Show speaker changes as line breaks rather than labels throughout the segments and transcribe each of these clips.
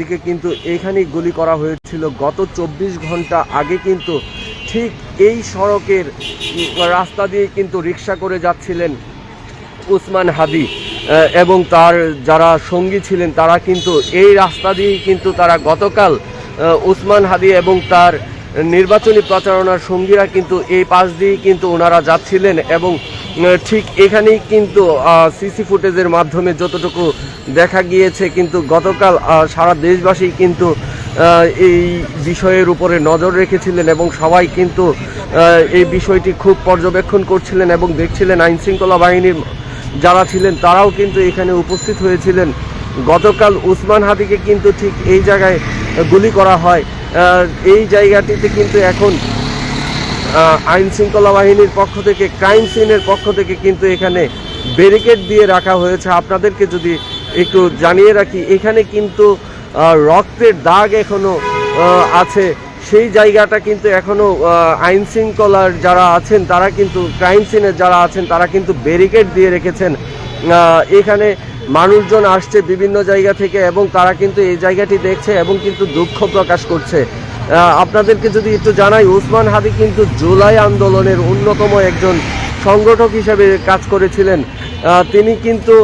হাদিকে কিন্তু এখানেই গুলি করা হয়েছিল। গত চব্বিশ ঘণ্টা আগে কিন্তু ঠিক এই সড়কের রাস্তা দিয়ে কিন্তু রিক্সা করে যাচ্ছিলেন উসমান হাদি এবং তার যারা সঙ্গী ছিলেন তারা কিন্তু এই রাস্তা দিয়েই কিন্তু তারা গতকাল উসমান হাদি এবং তার নির্বাচনী প্রচারণার সঙ্গীরা কিন্তু এই পাশ দিয়েই কিন্তু ওনারা যাচ্ছিলেন এবং ঠিক এখানেই কিন্তু সিসি ফুটেজের মাধ্যমে যতটুকু দেখা গিয়েছে, কিন্তু গতকাল সারা দেশবাসী কিন্তু এই বিষয়ের উপরে নজর রেখেছিলেন এবং সবাই কিন্তু এই বিষয়টি খুব পর্যবেক্ষণ করছিলেন এবং দেখছিলেন আইন শৃঙ্খলা বাহিনীর যারা ছিলেন, তারাও কিন্তু এখানে উপস্থিত হয়েছিলেন। গতকাল উসমান হাদিকে কিন্তু ঠিক এই জায়গায় গুলি করা হয়। এই জায়গাটিতে কিন্তু এখন আইন শৃঙ্খলা বাহিনীর পক্ষ থেকে ক্রাইম সিনের পক্ষ থেকে কিন্তু এখানে ব্যারিকেড দিয়ে রাখা হয়েছে। আপনাদেরকে যদি একটু জানিয়ে রাখি এখানে কিন্তু রক্তের দাগ এখনও আহ, আছে। সেই জায়গাটা কিন্তু এখনও আহ, আইন শৃঙ্খলার যারা আছেন তারা কিন্তু ক্রাইম সিনের যারা আছেন তারা কিন্তু ব্যারিকেড দিয়ে রেখেছেন। এখানে মানুষজন আসছে বিভিন্ন জায়গা থেকে এবং তারা কিন্তু এই জায়গাটি দেখছে এবং কিন্তু দুঃখ প্রকাশ করছে। আপনাদেরকে যদি একটু জানাই উসমান হাদি কিন্তু জুলাই আন্দোলনের অন্যতম একজন সংগঠক হিসেবে কাজ করেছিলেন। তিনি কিন্তু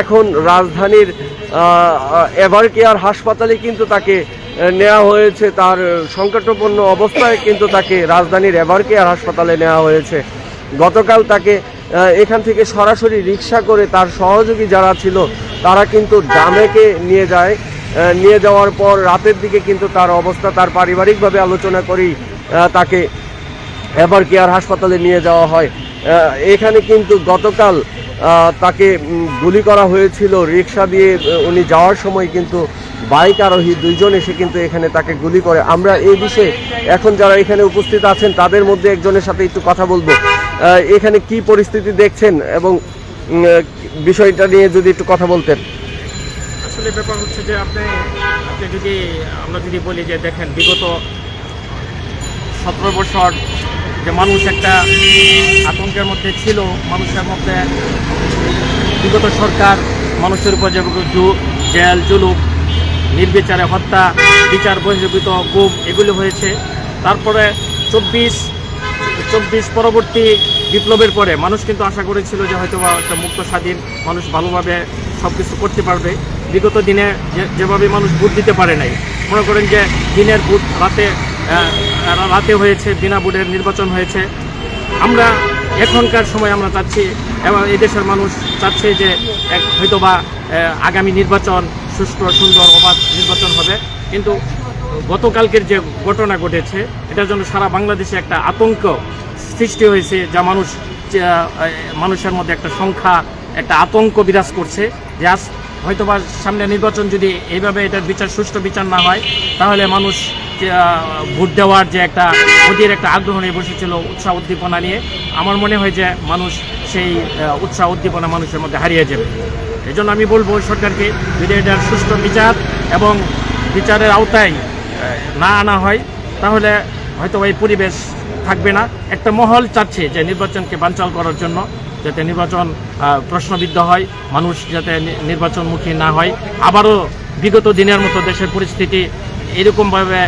এখন রাজধানীর এভার কেয়ার হাসপাতালে কিন্তু তাকে নেওয়া হয়েছে। তার সংকটপূর্ণ অবস্থায় কিন্তু তাকে রাজধানীর এভার কেয়ার হাসপাতালে নেওয়া হয়েছে। গতকাল তাকে এখান থেকে সরাসরি রিক্সা করে তার সহযোগী যারা ছিল, তারা কিন্তু ডামেকে নিয়ে যায়। নিয়ে যাওয়ার পর রাতের দিকে কিন্তু তার অবস্থা, তার পারিবারিকভাবে আলোচনা করি তাকে এবার কেয়ার হাসপাতালে নিয়ে যাওয়া হয়। এখানে কিন্তু গতকাল তাকে গুলি করা হয়েছিল রিক্সা দিয়ে উনি যাওয়ার সময় কিন্তু বাইক আরোহী দুইজন এসে কিন্তু এখানে তাকে গুলি করে। আমরা এই বিষয়ে এখন যারা এখানে উপস্থিত আছেন, তাদের মধ্যে একজনের সাথে একটু কথা বলব। এখানে কি পরিস্থিতি দেখছেন এবং বিষয়টা নিয়ে যদি একটু কথা বলতেন।
আসলে ব্যাপার হচ্ছে যে আপনি আপনি যদি, আমরা যদি বলি যে দেখেন, বিগত সতেরো বছর যে মানুষ একটা আতঙ্কের মধ্যে ছিল, মানুষের মধ্যে বিগত সরকার মানুষের উপর যে জেল, জুলুম, নির্বিচারে হত্যা, বিচার বহির্ভূত, গুম, এগুলো হয়েছে। তারপরে চব্বিশ চব্বিশ পরবর্তী বিপ্লবের পরে মানুষ কিন্তু আশা করেছিল যে হয়তো একটা মুক্ত, স্বাধীন মানুষ ভালোভাবে সব কিছু করতে পারবে। বিগত দিনে যেভাবে মানুষ ভোট দিতে পারে নাই মনে করেন যে দিনের ভোট রাতে রাতে হয়েছে বিনা ভোটের নির্বাচন হয়েছে। আমরা এখনকার সময় আমরা চাচ্ছি এবং দেশের মানুষ চাচ্ছে যে এক হয়তোবা আহ, আগামী নির্বাচন সুষ্ঠু সুন্দর অবাধ নির্বাচন হবে। কিন্তু গতকালকের যে ঘটনা ঘটেছে এটার জন্য সারা বাংলাদেশে একটা আতঙ্ক সৃষ্টি হয়েছে যা মানুষ মানুষের মধ্যে একটা সংখ্যা একটা আতঙ্ক বিরাজ করছে যে হয়তোবা সামনে নির্বাচন যদি এইভাবে এটার বিচার, সুষ্ঠু বিচার না হয়, তাহলে মানুষ ভোট দেওয়ার যে একটা ওদের একটা আগ্রহ নিয়ে বসেছিল উৎসাহ উদ্দীপনা নিয়ে, আমার মনে হয় যে মানুষ সেই উৎসাহ উদ্দীপনা মানুষের মধ্যে হারিয়ে যাবে। এই আমি বলব সরকারকে যদি এটার সুষ্ঠু বিচার এবং বিচারের আওতায় না আনা হয়, তাহলে হয়তো এই পরিবেশ থাকবে না। একটা মহল চাচ্ছে যে নির্বাচনকে বানচাল করার জন্য। যাতে নির্বাচন প্রশ্নবিদ্ধ হয় মানুষ যাতে নির্বাচনমুখী না হয়। আবারও বিগত দিনের মতো দেশের পরিস্থিতি এরকমভাবে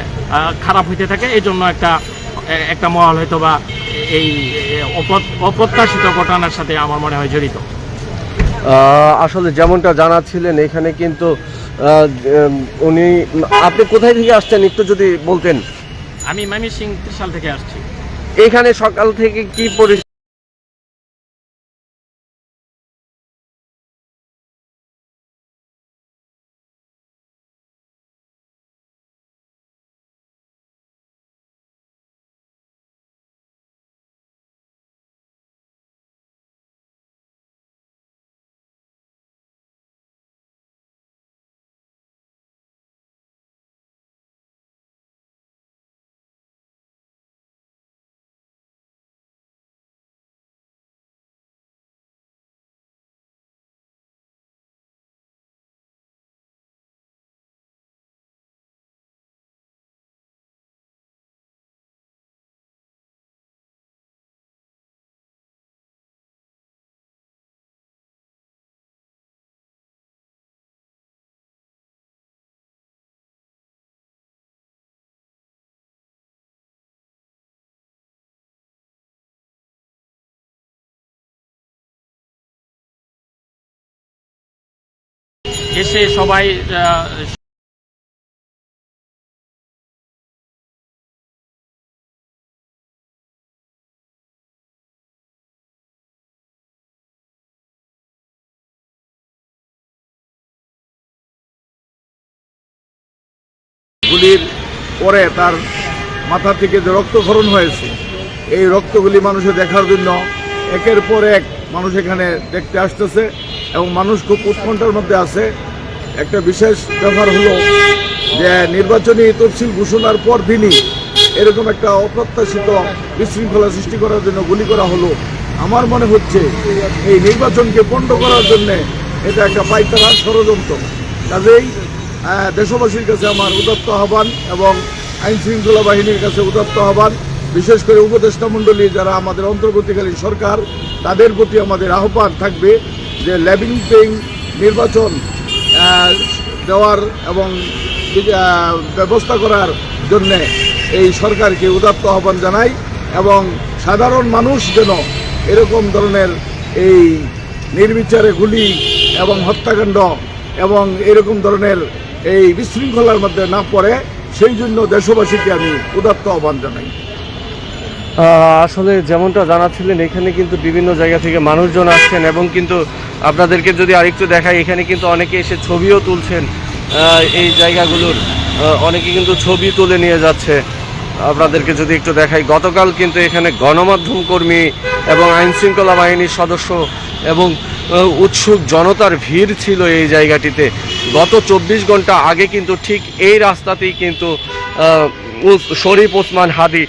খারাপ হইতে থাকে এই জন্য একটা একটা মহল হয়তো বা এই অপ্রত্যাশিত ঘটনার সাথে আমার মনে হয় জড়িত।
আসলে যেমনটা জানাচ্ছিলেন এখানে কিন্তু উনি আপনি কোথায় থেকে আসছেন একটু যদি বলতেন?
আমি মামি সিং ত্রিশাল থেকে আসছি।
এখানে সকাল থেকে কি পরিস্থিতি
এসে সবাই
গুলির পরে তার মাথা থেকে যে রক্তক্ষরণ হয়েছে, এই রক্তগুলি মানুষের দেখার জন্য একের পর এক মানুষ এখানে দেখতে আসতেছে। এবং মানুষ খুব উৎকণ্ঠার মধ্যে আছে। একটা বিশেষ ব্যাপার হলো যে নির্বাচনী তফসিল ঘোষণার পর দিনই এরকম একটা অপ্রত্যাশিত বিশৃঙ্খলা সৃষ্টি করার জন্য গুলি করা হলো। আমার মনে হচ্ছে এই নির্বাচনকে পণ্ড করার জন্য এটা একটা পাইতারা ষড়যন্ত্র। কাজেই দেশবাসীর কাছে আমার উদত্ত আহ্বান এবং আইন শৃঙ্খলা বাহিনীর কাছে উদত্ত আহ্বান। বিশেষ করে উপদেষ্টা মণ্ডলী যারা আমাদের অন্তর্বর্তীকালীন সরকার, তাদের প্রতি আমাদের আহ্বান থাকবে। যে লেভিং পেইং নির্বাচন দেওয়ার এবং ব্যবস্থা করার জন্যে এই সরকারকে উদাত্ত আহ্বান জানাই এবং সাধারণ মানুষ যেন এরকম ধরনের এই নির্বিচারে গুলি এবং হত্যাকাণ্ড এবং এরকম ধরনের এই বিশৃঙ্খলার মধ্যে না পড়ে, সেই জন্য দেশবাসীকে আমি উদাত্ত আহ্বান জানাই।
আসলে যেমনটা জানাচ্ছিলেন, এখানে কিন্তু বিভিন্ন জায়গা থেকে মানুষজন আসছেন এবং কিন্তু আপনাদেরকে যদি আরেকটু দেখাই, এখানে কিন্তু অনেকে এসে ছবিও তুলছেন। এই জায়গাগুলোর অনেকে কিন্তু ছবি তুলে নিয়ে যাচ্ছে। আপনাদেরকে যদি একটু দেখাই, গতকাল কিন্তু এখানে গণমাধ্যম কর্মী এবং আইনশৃঙ্খলা বাহিনীর সদস্য এবং উৎসুক জনতার ভিড় ছিল এই জায়গাটিতে। গত চব্বিশ ঘণ্টা আগে কিন্তু ঠিক এই রাস্তাতেই কিন্তু শরীফ ওসমান হাদি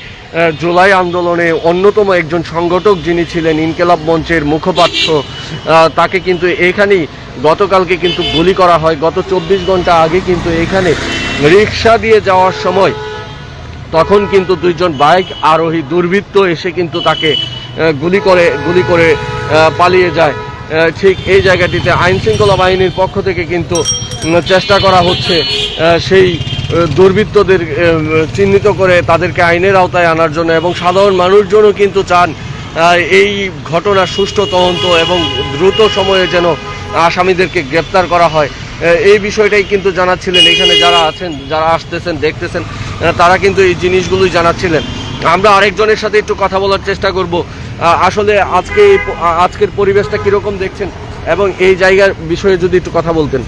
জুলাই আন্দোলনে অন্যতম একজন সংগঠক যিনি ছিলেন ইনকেলাব মঞ্চের মুখপাত্র তাকে কিন্তু এখানেই গতকালকে কিন্তু গুলি করা হয়। গত চব্বিশ ঘণ্টা আগে কিন্তু এখানে রিক্সা দিয়ে যাওয়ার সময় তখন কিন্তু দুইজন বাইক আরোহী দুর্বৃত্ত এসে কিন্তু তাকে গুলি করে গুলি করে পালিয়ে যায়। ঠিক এই জায়গাটিতে আইনশৃঙ্খলা বাহিনীর পক্ষ থেকে কিন্তু চেষ্টা করা হচ্ছে সেই দুর্বৃত্তদের চিহ্নিত করে তাদেরকে আইনের আওতায় আনার জন্য এবং সাধারণ মানুষজনও কিন্তু চান এই ঘটনার সুষ্ঠু তদন্ত এবং দ্রুত সময়ে যেন আসামিদেরকে গ্রেপ্তার করা হয়। এই বিষয়টাই কিন্তু জানাচ্ছিলেন, এখানে যারা আছেন, যারা আসতেছেন, দেখতেছেন তারা কিন্তু এই জিনিসগুলোই জানাচ্ছিলেন। আমরা আরেকজনের সাথে একটু কথা বলার চেষ্টা করব। আসলে আজকে আজকের পরিবেশটা কীরকম দেখছেন? এবং এই জায়গার বিষয়ে যদি একটু কথা বলতেন।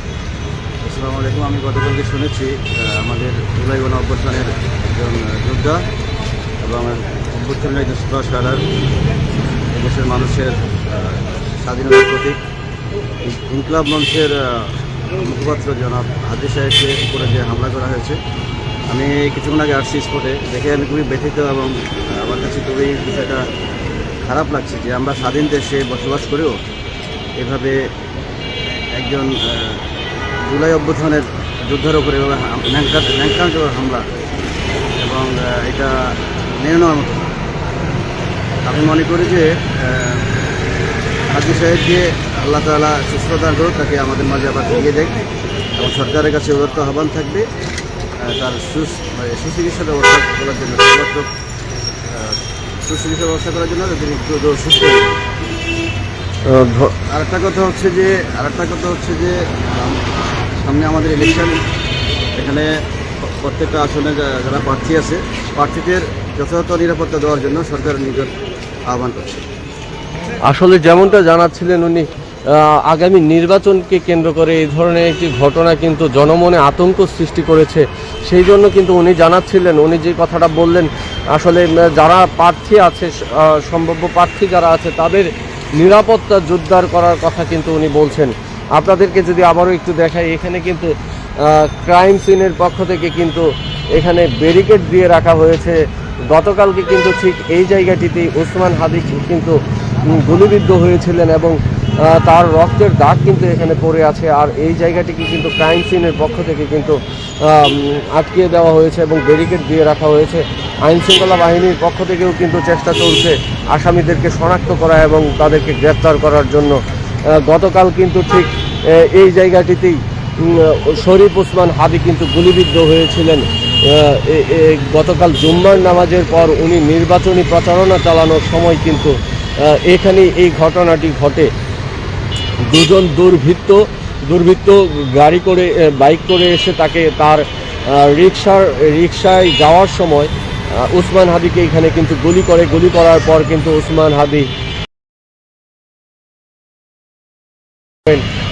আসসালামু আমি গতকালকে শুনেছি আমাদের জুলাই গণ অভ্যর্থনের একজন যোদ্ধা এবং অভ্যর্থনের একজন সুপারস্টারার দেশের মানুষের স্বাধীনতার প্রতীক। ইনকলাব মঞ্চের মুখপাত্র জনাব হাজি সাহেবকে উপরে যে হামলা করা হয়েছে। আমি কিছুক্ষণ আগে আসছি স্পটে, দেখে আমি খুবই ব্যথিত এবং আমার কাছে খুবই বিষয়টা খারাপ লাগছে যে আমরা স্বাধীন দেশে বসবাস করেও এভাবে একজন জুলাই অভ্যুত্থানের যুদ্ধের উপরে এভাবে হাম- ন্যাংকা- হামলা এবং এটা মেনে নেওয়ার মতো আমি মনে করি যে হাজি সাহেবকে আল্লাহ তালা সুস্থতা করুক তাকে আমাদের মাঝে আবার ফিরিয়ে দেয় এবং সরকারের কাছে উদত্ত আহ্বান থাকবে তার মানে সুচিকিৎসা ব্যবস্থা করার জন্য আহ, সুচিকিৎসা ব্যবস্থা করার জন্য তিনি দ্রুত সুস্থ। আরেকটা কথা হচ্ছে যে আরেকটা কথা হচ্ছে যে সামনে আমাদের ইলেকশন এখানে প্রত্যেকটা আসনে যারা প্রার্থী আছে, প্রার্থীদের যথাযথ নিরাপত্তা দেওয়ার জন্য সরকার নিকট আহ্বান করছে।
আসলে যেমনটা জানাচ্ছিলেন উনি আগামী নির্বাচনকে কেন্দ্র করে এই ধরনের একটি ঘটনা কিন্তু জনমনে আতঙ্ক সৃষ্টি করেছে। সেই জন্য কিন্তু উনি জানাচ্ছিলেন, উনি যে কথাটা বললেন, আসলে যারা প্রার্থী আছে সম্ভাব্য প্রার্থী যারা আছে, তাদের নিরাপত্তা জোরদার করার কথা কিন্তু উনি বলছেন। আপনাদেরকে যদি আবারও একটু দেখাই, এখানে কিন্তু ক্রাইম সিনের পক্ষ থেকে কিন্তু এখানে ব্যারিকেড দিয়ে রাখা হয়েছে। গতকালকে কিন্তু ঠিক এই জায়গাটিতে ওসমান হাদি কিন্তু গুলিবিদ্ধ হয়েছিলেন এবং তার রক্তের দাগ কিন্তু এখানে পড়ে আছে। আর এই জায়গাটিকে কিন্তু ক্রাইম সিনের পক্ষ থেকে কিন্তু আটকিয়ে দেওয়া হয়েছে এবং ব্যারিকেড দিয়ে রাখা হয়েছে। আইন শৃঙ্খলা বাহিনীর পক্ষ থেকেও কিন্তু চেষ্টা চলছে আসামিদেরকে শনাক্ত করা এবং তাদেরকে গ্রেপ্তার করার জন্য। গতকাল কিন্তু ঠিক এই জায়গাটিতেই শরীফ ওসমান হাবি কিন্তু গুলিবিদ্ধ হয়েছিলেন। গতকাল জুম্মার নামাজের পর উনি নির্বাচনী প্রচারণা চালানোর সময় কিন্তু এখানে এই ঘটনাটি ঘটে। দুজন দুর্বৃত্ত দুর্বৃত্ত গাড়ি করে বাইক করে এসে তাকে তার রিক্সার রিক্সায় যাওয়ার সময় উসমান হাদিকে এখানে কিন্তু গুলি করে। গুলি করার পর কিন্তু উসমান হাদি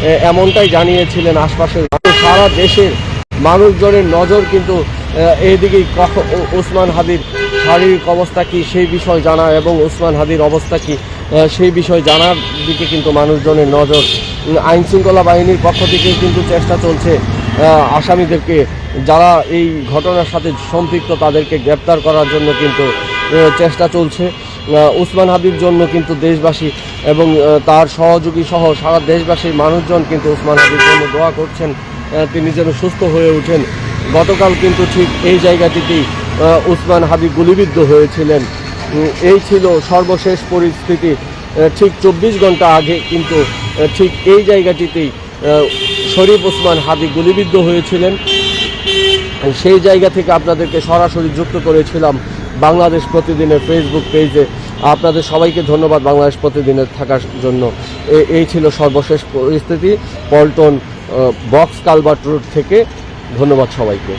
এমনটাই জানিয়েছিলেন আশপাশের সারা দেশের মানুষজনের নজর কিন্তু এইদিকে কখ- ওসমান হাদির শারীরিক অবস্থা কি সেই বিষয় জানা এবং ওসমান হাদির অবস্থা কি সেই বিষয় জানার দিকে কিন্তু মানুষজনের নজর। আইন শৃঙ্খলা বাহিনীর পক্ষ থেকে কিন্তু চেষ্টা চলছে আসামিদেরকে, যারা এই ঘটনার সাথে সম্পৃক্ত তাদেরকে গ্রেপ্তার করার জন্য কিন্তু চেষ্টা চলছে। উসমান হাদির জন্য কিন্তু দেশবাসী এবং তার সহযোগী সহ সারা দেশবাসীর মানুষজন কিন্তু উসমান হাদির জন্য দোয়া করছেন তিনি যেন সুস্থ হয়ে ওঠেন। গতকাল কিন্তু ঠিক এই জায়গাটিতেই উসমান হাদি গুলিবিদ্ধ হয়েছিলেন। এই ছিল সর্বশেষ পরিস্থিতি। ঠিক চব্বিশ ঘণ্টা আগে কিন্তু ঠিক এই জায়গাটিতেই শরীফ ওসমান হাদি গুলিবিদ্ধ হয়েছিলেন। সেই জায়গা থেকে আপনাদেরকে সরাসরি যুক্ত করেছিলাম। বাংলাদেশ প্রতিদিনের ফেসবুক পেজে আপনাদের সবাইকে ধন্যবাদ বাংলাদেশ প্রতিদিনের থাকার জন্য। এই ছিল সর্বশেষ পরিস্থিতি। পল্টন বক্স কালভার্ট রোড থেকে ধন্যবাদ সবাইকে।